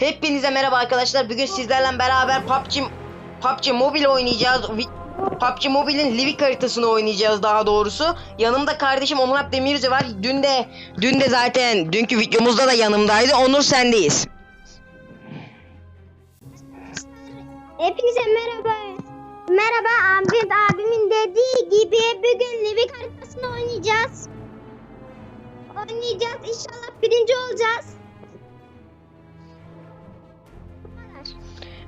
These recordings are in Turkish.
Hepinize merhaba arkadaşlar. Bugün sizlerle beraber PUBG PUBG Mobile oynayacağız. PUBG Mobile'in Livik haritasını oynayacağız daha doğrusu. Yanımda kardeşim Onur Demirci var. Dün de dün de zaten dünkü videomuzda da yanımdaydı. Onur sendeyiz. Hepinize merhaba. Merhaba Ahmet abimin dediği gibi bugün Livik haritasını oynayacağız. Oynayacağız. İnşallah birinci olacağız.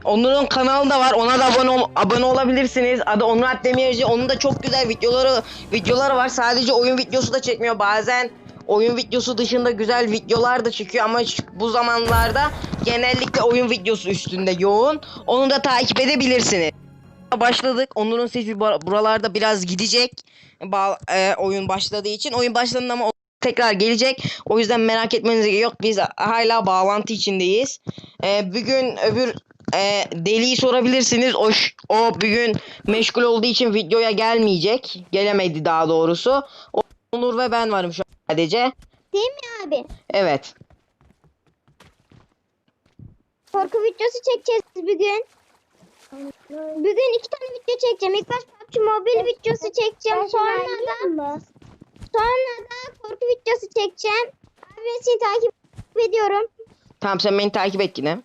Onur'un kanalı da var. Ona da abone ol- abone olabilirsiniz. Adı Onur Demirci. Onun da çok güzel videoları videoları var. Sadece oyun videosu da çekmiyor. Bazen oyun videosu dışında güzel videolar da çekiyor ama bu zamanlarda genellikle oyun videosu üstünde yoğun. Onu da takip edebilirsiniz. Başladık. Onur'un sesi bu- buralarda biraz gidecek. Ba- e, oyun başladığı için. Oyun başladığında ama tekrar gelecek. O yüzden merak etmenize yok. Biz hala bağlantı içindeyiz. E, bugün öbür e, deliği sorabilirsiniz. O, o bugün meşgul olduğu için videoya gelmeyecek. Gelemedi daha doğrusu. O- Onur ve ben varım şu an sadece. Değil mi abi? Evet. Korku videosu çekeceğiz bugün. Bugün iki tane video çekeceğim. İlk baş PUBG Mobile videosu çekeceğim. Sonra da sonra da korku videosu çekeceğim. Abi ben seni takip ediyorum. Tamam sen beni takip et yine.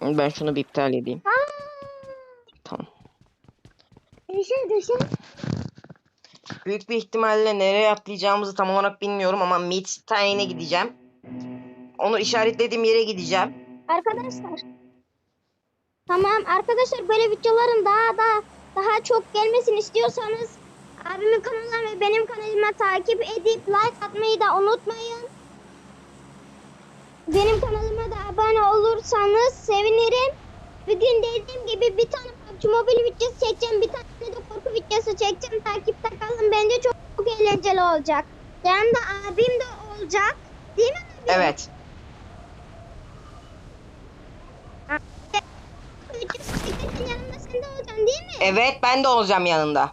Ben şunu bir iptal edeyim. Aa, Tamam. düşün düşün. Büyük bir ihtimalle nereye atlayacağımızı tam olarak bilmiyorum ama Midstein'e gideceğim. Onu işaretlediğim yere gideceğim. Arkadaşlar. Tamam arkadaşlar böyle videoların daha da daha çok gelmesini istiyorsanız abimin kanalına ve benim kanalıma takip edip like atmayı da unutmayın. Benim kanalıma da abone olursanız sevinirim. Bugün dediğim gibi bir tane PUBG Mobile videosu çekeceğim. Bir tane de korku videosu çekeceğim. Takipte kalın. Bence çok, çok eğlenceli olacak. Yanımda abim de olacak. Değil mi abi? Evet. Yanımda sen de olacaksın değil mi? Evet ben de olacağım yanında.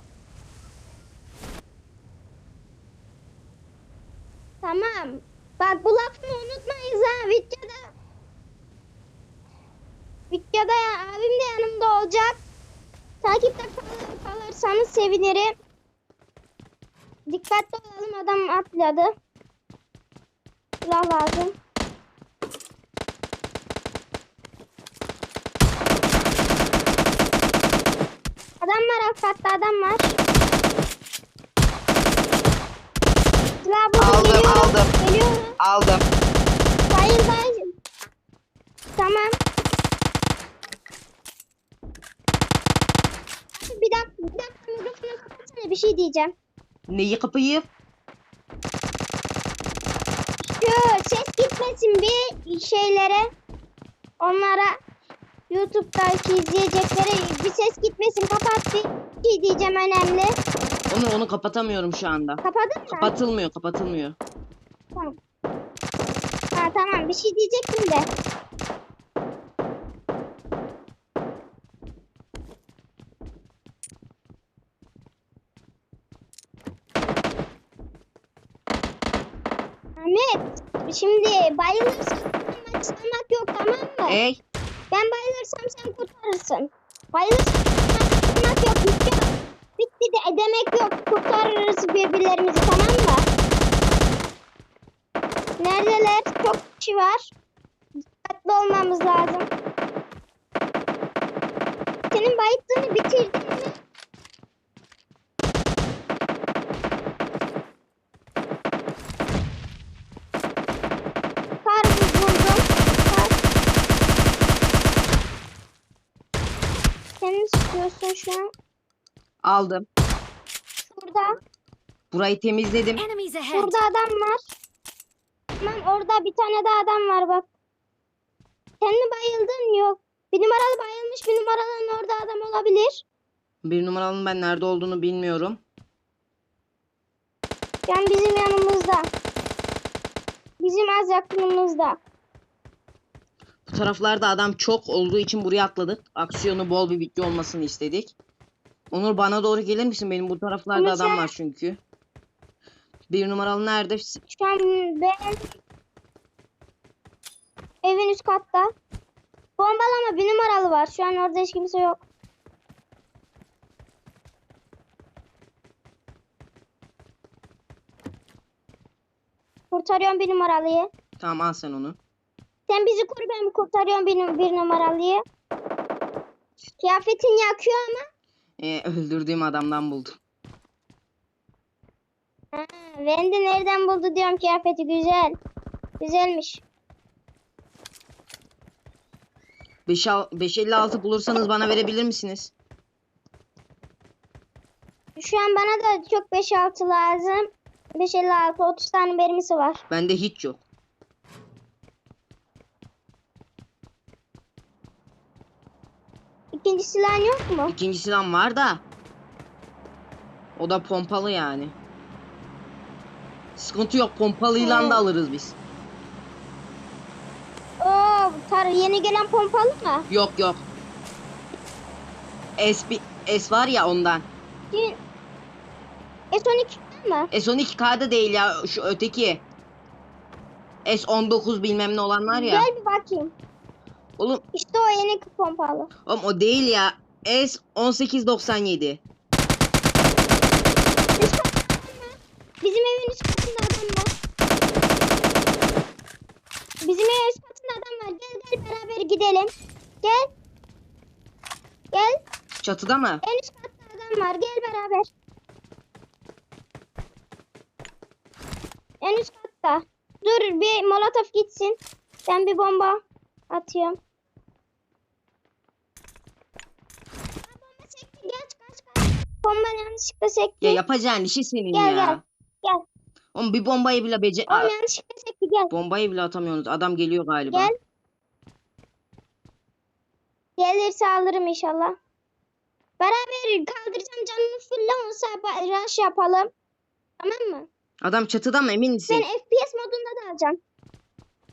Tamam. Bak bu lafını unutmayız ha videoda. Videoda ya, abim de yanımda olacak. Takipte kal- kalırsanız sevinirim. Dikkatli olalım adam atladı. Silah lazım. Adam var alt katta adam var. Silah buldum Aldım, geliyorum. aldım. Geliyorum. Aldım. Hayır hayır. Tamam. Bir dakika, bir dakika mikrofonu kapatsana bir şey diyeceğim. Neyi kapayım? Şu ses gitmesin bir şeylere. Onlara YouTube'daki izleyeceklere bir ses gitmesin kapat bir şey diyeceğim önemli. Onu onu kapatamıyorum şu anda. Kapadın mı? Kapatılmıyor, kapatılmıyor. Tamam. Bir şey diyecektim de. Ahmet şimdi bayılırsam maç almak yok tamam mı? Ey, Ben bayılırsam sen kurtarırsın. Bayılırsam maç almak yok bitti. Bitti de demek yok kurtarırız birbirlerimizi tamam mı? Neredeler? Kişi var. Dikkatli olmamız lazım. Senin bayıttığını bitirdin mi? Sıkıyorsun şu an? aldım. Şurada. Burayı temizledim. Şurada adam var. Tamam orada bir tane daha adam var bak. Sen mi bayıldın? Yok. Bir numaralı bayılmış. Bir numaralının orada adam olabilir. Bir numaralının ben nerede olduğunu bilmiyorum. An bizim yanımızda. Bizim az yakınımızda. Bu taraflarda adam çok olduğu için buraya atladık. Aksiyonu bol bir video olmasını istedik. Onur bana doğru gelir misin? Benim bu taraflarda Ama adam sen- var çünkü. Bir numaralı nerede? Şu an ben Evin üst katta. Bombalama bir numaralı var. Şu an orada hiç kimse yok. Kurtarıyorum bir numaralıyı. Tamam al sen onu. Sen bizi kur ben kurtarıyorum bir, bir numaralıyı. Kıyafetin yakıyor ama. Ee, öldürdüğüm adamdan buldum. Ha, ben de nereden buldu diyorum kıyafeti güzel. Güzelmiş. 5 al- 556 bulursanız bana verebilir misiniz? Şu an bana da çok 5-6 lazım. 5-56 30 tane mermisi var. Bende hiç yok. İkinci silahın yok mu? İkinci silahım var da. O da pompalı yani. Sıkıntı yok. Pompalıyla da alırız biz. Oo, tar yeni gelen pompalı mı? Yok yok. S, bi- S var ya ondan. Şimdi- S12 mi? S12K'da değil ya şu öteki. S19 bilmem ne olan var ya. Gel bir bakayım. Oğlum, İşte o yeni pompalı. oğlum o değil ya. S1897. Üst adam var. Bizim evin üst katında adam var. Bizim evin üst katında adam var. Gel gel beraber gidelim. Gel. Gel. Çatıda mı? En üst katta adam var. Gel beraber. En üst katta. Dur bir molotof gitsin. Ben bir bomba atıyorum. Bomba sekti. Geç kaç kaç. Bomba yanlışlıkla sekti. Ya yapacağın işi senin Gel, ya. gel. Gel. Oğlum bir bombayı bile bece... Oğlum yanlışlıkla sekti. Gel. bombayı bile atamıyorsunuz. Adam geliyor galiba. Gel. Gelirse alırım inşallah. Beraber kaldıracağım canını fulle olsa rush yapalım. Tamam mı? Adam çatıda mı emin misin? Ben FPS modunda da alacağım.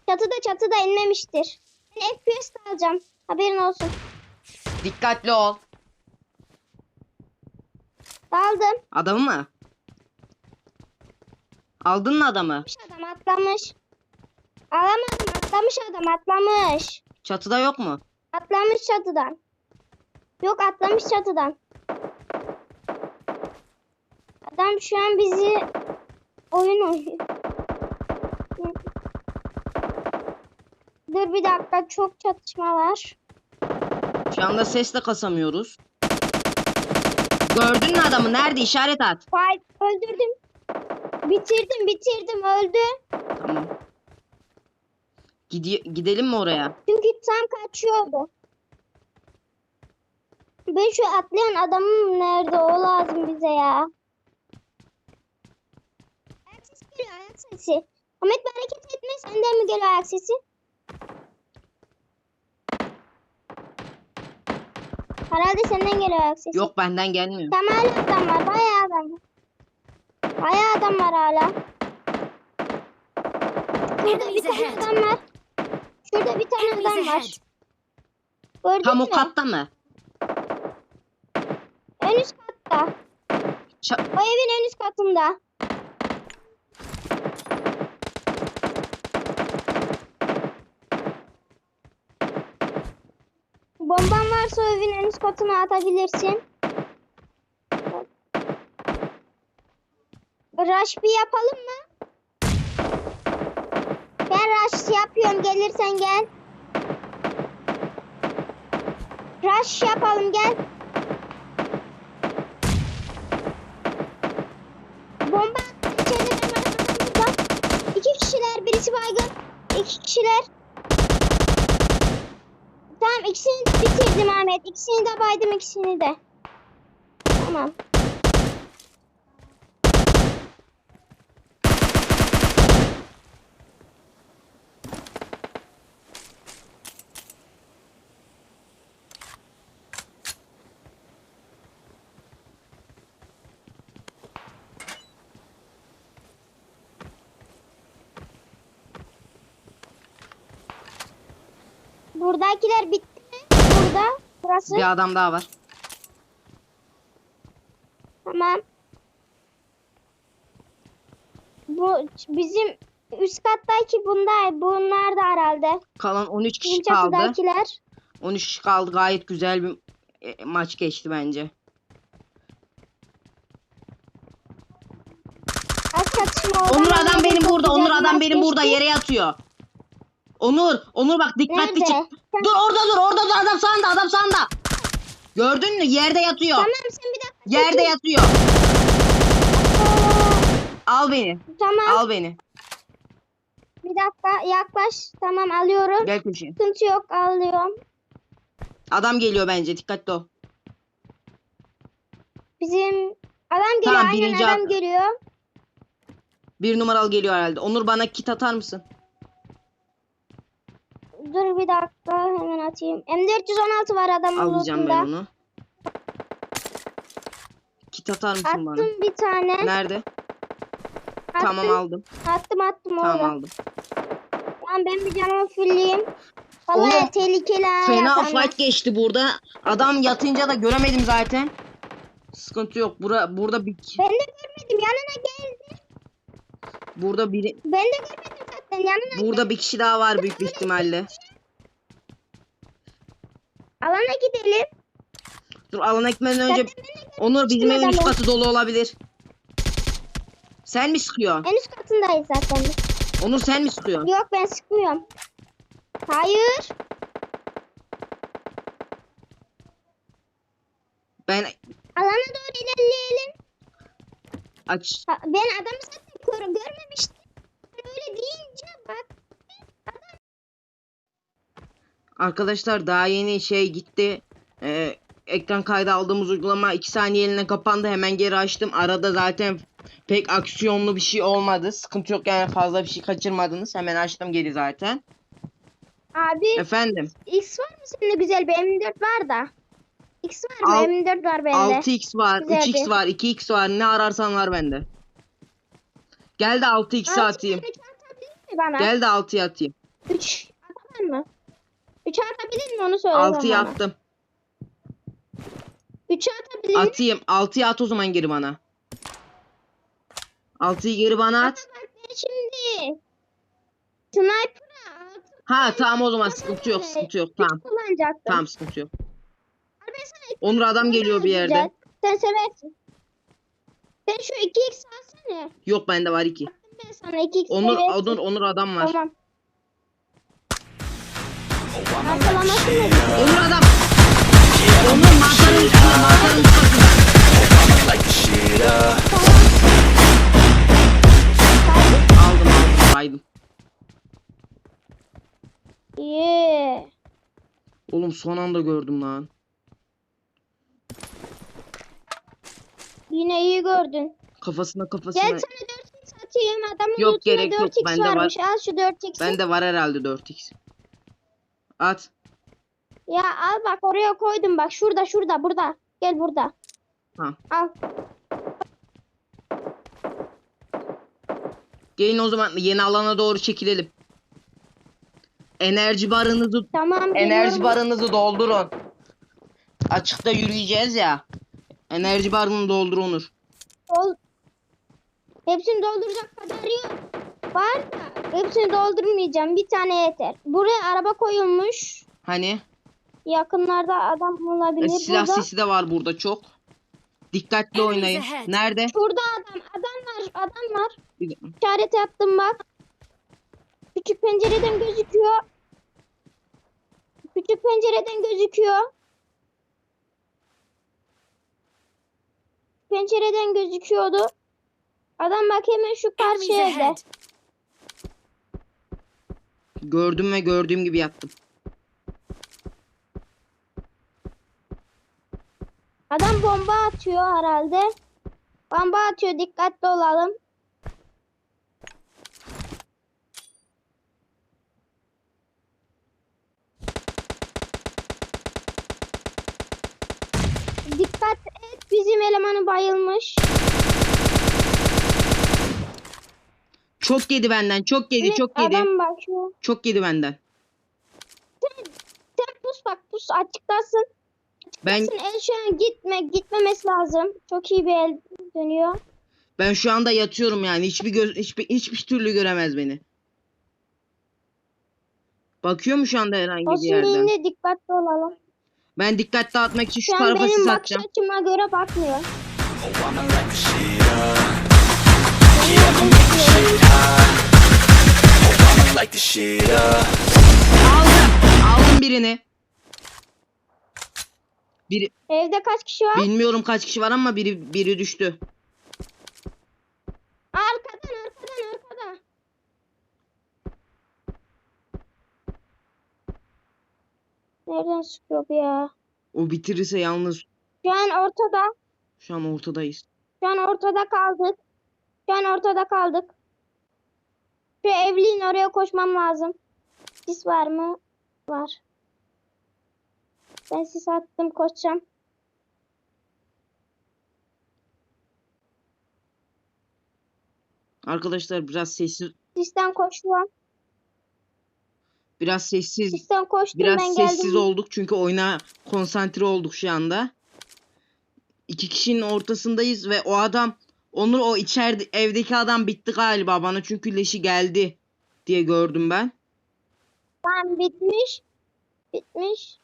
Çatıda çatıda inmemiştir. Ben FPS de alacağım. Haberin olsun. Dikkatli ol. Aldım. Adamı mı? Aldın mı adamı? Adam atlamış. Alamadım atlamış adam atlamış. Çatıda yok mu? Atlamış çatıdan. Yok atlamış çatıdan. Adam şu an bizi oyun oynuyor. Dur bir dakika çok çatışma var. Şu anda ses de kasamıyoruz. Gördün mü adamı? Nerede? İşaret at. Vay öldürdüm. Bitirdim bitirdim öldü. Tamam. Gide gidelim mi oraya? Çünkü tam kaçıyordu. Ben şu atlayan adamım nerede? O lazım bize ya. Ayak sesi geliyor ayak sesi. Ahmet bir hareket etme. Senden mi geliyor ayak sesi? Herhalde senden geliyor ayak sesi. Yok benden gelmiyor. Tam hala adam var. Bayağı adam var. Bayağı adam var hala. Şurada bir tane adam var. Şurada bir tane adam var. Gördün Tam o mü? katta mı? En üst katta. Ça- O evin en üst katında. Bomban varsa o evin en üst katına atabilirsin. Rush bir yapalım mı? Ben rush yapıyorum. Gelirsen gel. Rush yapalım gel. Bomba içeride. İki kişiler. Birisi baygın. İki kişiler. Tamam ikisini bitirdim Ahmet. İkisini de baydım ikisini de. Tamam. Buradakiler bitti? Burada. Burası. Bir adam daha var. Tamam. Bu bizim üst kattaki bunda bunlar da herhalde. Kalan 13 kişi Bizim kaldı. çatıdakiler. 13 kişi kaldı. Gayet güzel bir e, maç geçti bence. Az çatışma Onur adam benim çok burada. güzel Onur bir adam maç benim burada geçti. yere yatıyor. Onur, Onur bak dikkatli Nerede? çık. Dur orada dur, orada dur adam sağında, adam sağında. Gördün mü? Yerde yatıyor. Tamam sen bir dakika. Yerde yatıyor. Al beni. Tamam Al beni. bir dakika yaklaş. Tamam alıyorum. Gel köşeye. Sıkıntı yok alıyorum. Adam geliyor bence. Dikkatli ol. Bizim adam geliyor Tamam, aynen birinci adam at- geliyor. Bir numaralı geliyor herhalde. Onur bana kit atar mısın? Dur bir dakika hemen atayım. M416 var adamın Alacağım lootunda. ben onu. Kit atar mısın Attım bana? bir tane. Nerede? Attım, Tamam aldım. Attım attım Tamam orada. aldım. Tamam ben bir canımı fulleyeyim. Vallahi Oğlum, tehlikeli ha Fena yapanlar. fight geçti burada. Adam yatınca da göremedim zaten. Sıkıntı yok. Bura, burada bir Ben de görmedim yanına geldi. burada biri Ben de görmedim zaten yanına burada bir kişi daha var büyük bir ihtimalle. Alana gidelim. Dur alana gitmeden önce Onur bizim evin üst katı dolu olabilir. Sen mi sıkıyorsun? En üst katındayız zaten. biz. Onur sen mi sıkıyorsun? Yok ben sıkmıyorum. Hayır. Ben Alana doğru ilerleyelim. aç. Ha, Ben adamı zaten kör, görmemiştim. Öyle deyince bak. Arkadaşlar daha yeni şey gitti. Ee, ekran kaydı aldığımız uygulama 2 saniyeliğine kapandı. Hemen geri açtım. Arada zaten pek aksiyonlu bir şey olmadı. Sıkıntı yok yani fazla bir şey kaçırmadınız. Hemen açtım geri zaten. Abi Efendim X var mı sende güzel bir M4 var da. X var mı? Al- M4 var bende. 6x var, Güzel 3x bir- var, 2x var. Ne ararsan var bende. Gel de 6x'i Aa, atayım. Gel de 6'ya atayım. 3 atar mı? 3 atabilir mi onu söyle 6'ya bana. attım. 3 atabilir mi? Atayım. 6'ya at o zaman geri bana. 6'yı geri bana at. Bak şimdi Sniper'a altı Ha tamam o zaman sıkıntı yok sıkıntı yok. Tamam. kullanacaktım. Tamam sıkıntı yok. Abi Onur adam geliyor bir yerde. Sen seversin. Sen şu 2x alsana. Yok bende var 2. Attım ben sana 2x Onur. Onur Onur adam var. Tamam. Onur adam. Onur mantarın üstünde mantarın üstünde. Aldım aldım saydım. Yeah. Oğlum son anda gördüm lan. Yine iyi gördün. Kafasına kafasına. Gel sana 4x atayım. Adamın Yok, gerek yok. 4x Bende var. varmış. Al şu 4x'i. Bende var herhalde 4x. At. Ya al bak oraya koydum bak. Şurada şurada burada. Gel burada. Ha. Al. Gelin o zaman yeni alana doğru çekilelim. Enerji barınızı Tamam. enerji geliyorum. barınızı doldurun. Açıkta yürüyeceğiz ya. Enerji barını doldur Onur. Dol- Hepsini dolduracak kadar yok. Var da hepsini doldurmayacağım. Bir tane yeter. Buraya araba koyulmuş. Hani Yakınlarda adam e, olabilir. silah Burada. sesi de var burada çok. Dikkatli Enemies oynayın. ahead. Nerede? Şurada adam. Adam var. Adam var. İşaret yaptım bak. Küçük pencereden gözüküyor. Küçük pencereden gözüküyor. Pencereden gözüküyordu. Adam bak hemen şu karşı evde. Gördüm ve gördüğüm gibi yaptım. Adam bomba atıyor herhalde. Bomba atıyor dikkatli olalım. Dikkat et bizim elemanı bayılmış. Çok yedi benden. Çok yedi. Evet, çok yedi. Adam bakıyor. Çok yedi benden. Sen pus bak pus açıktasın. Ben Sen el şu an gitme gitmemesi lazım. Çok iyi bir el dönüyor. Ben şu anda yatıyorum yani. Hiçbir göz hiçbir hiçbir türlü göremez beni. Bakıyor mu şu anda herhangi bir Olsun yerden? yine dikkatli olalım. Ben dikkat dağıtmak için şu Şu an tarafa benim sis bakış atacağım. açıma göre bakmıyor. Oh, I'ma light the shit light the up. Aldım. Aldım birini. Biri, Evde kaç kişi var? bilmiyorum kaç kişi var ama biri biri düştü. Arkadan arkadan arkadan. Nereden sıkıyor bu ya? O bitirirse yalnız Şu an ortada. şu an ortadayız. Şu an ortada kaldık. Şu an ortada kaldık. Şu evliğin oraya koşmam lazım. Sis var mı? Var. Ben sis attım koşacağım. Arkadaşlar biraz sessiz Sisten koşuyorum. biraz sessiz Sisten koştum biraz ben sessiz geldim. olduk çünkü oyuna konsantre olduk şu anda. İki kişinin ortasındayız ve o adam Onur o içeride evdeki adam bitti galiba bana çünkü leşi geldi diye gördüm ben. Tamam bitmiş. Bitmiş.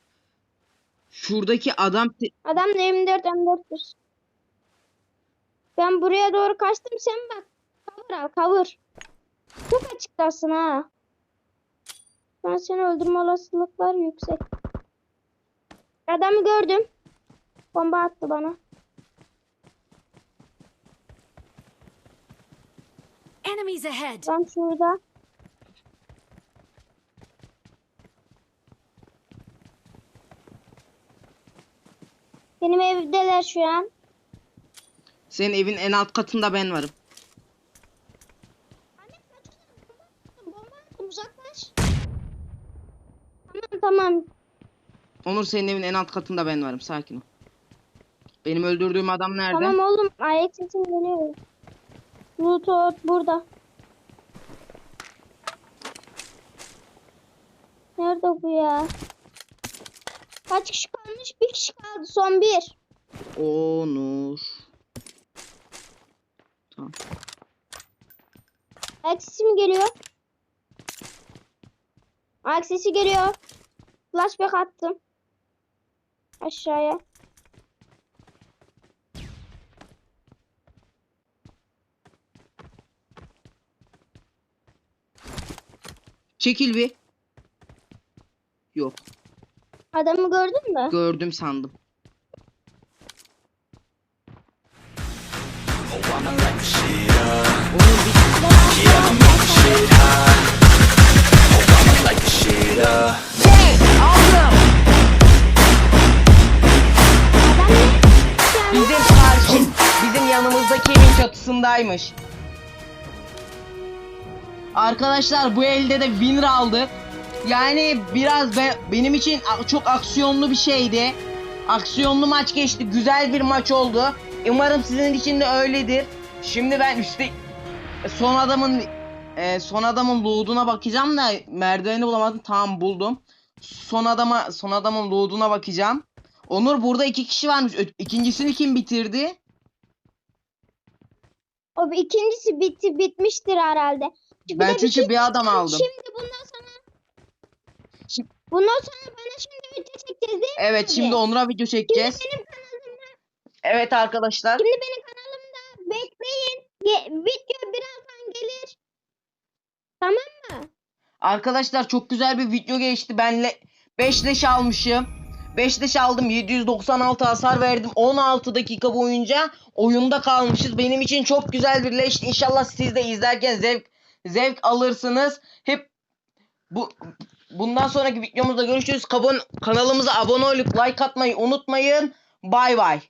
Şuradaki adam Adam da 24 24'tür. Ben buraya doğru kaçtım sen bak. Cover al cover. Çok açıktasın ha. Ben seni öldürme olasılıklar yüksek. Adamı gördüm. Bomba attı bana. Enemies ahead! Tam şurada. Benim evdeler şu an. senin evin en alt katında ben varım. Bomba attım uzaklaş. Tamam tamam. Onur senin evin en alt katında ben varım sakin ol. Benim öldürdüğüm adam nerede? Tamam oğlum ayak sesim geliyor. Bluetooth burada. Nerede bu ya? Kaç kişi kalmış? Bir kişi kaldı. Son bir. Onur. Tamam. Ayak sesi mi geliyor? Ayak sesi geliyor. Flashback attım. Aşağıya. Çekil bir. Yok. Adamı gördün mü? Gördüm sandım. Karşı, bizim yanımızdaki evin çatısındaymış. Arkadaşlar bu elde de winner aldık. Yani biraz be, benim için çok aksiyonlu bir şeydi. Aksiyonlu maç geçti. Güzel bir maç oldu. Umarım sizin için de öyledir. Şimdi ben üstte son adamın e, son adamın loot'una bakacağım da merdiveni bulamadım. Tamam buldum. Son adama son adamın loot'una bakacağım. Onur burada iki kişi varmış. Ö- İkincisini kim bitirdi? O ikincisi bitti bitmiştir herhalde. Ben de bir çünkü şey bir adam diyeceğim. aldım. Şimdi bundan sonra Şi- bundan sonra bana şimdi video çekeceğiz değil mi? Evet abi? şimdi Onur'a video Şimdi çekeceğiz. benim kanalımda Evet arkadaşlar. şimdi benim kanalımda bekleyin. Ge- video birazdan gelir. Tamam mı? Arkadaşlar çok güzel bir video geçti. Ben le 5 leş almışım. 5 leş aldım. 796 hasar verdim. 16 dakika boyunca oyunda kalmışız. Benim için çok güzel bir leş. İnşallah siz de izlerken zevk zevk alırsınız. Hep bu bundan sonraki videomuzda görüşürüz. Kabon, kanalımıza abone olup like atmayı unutmayın. Bay bay.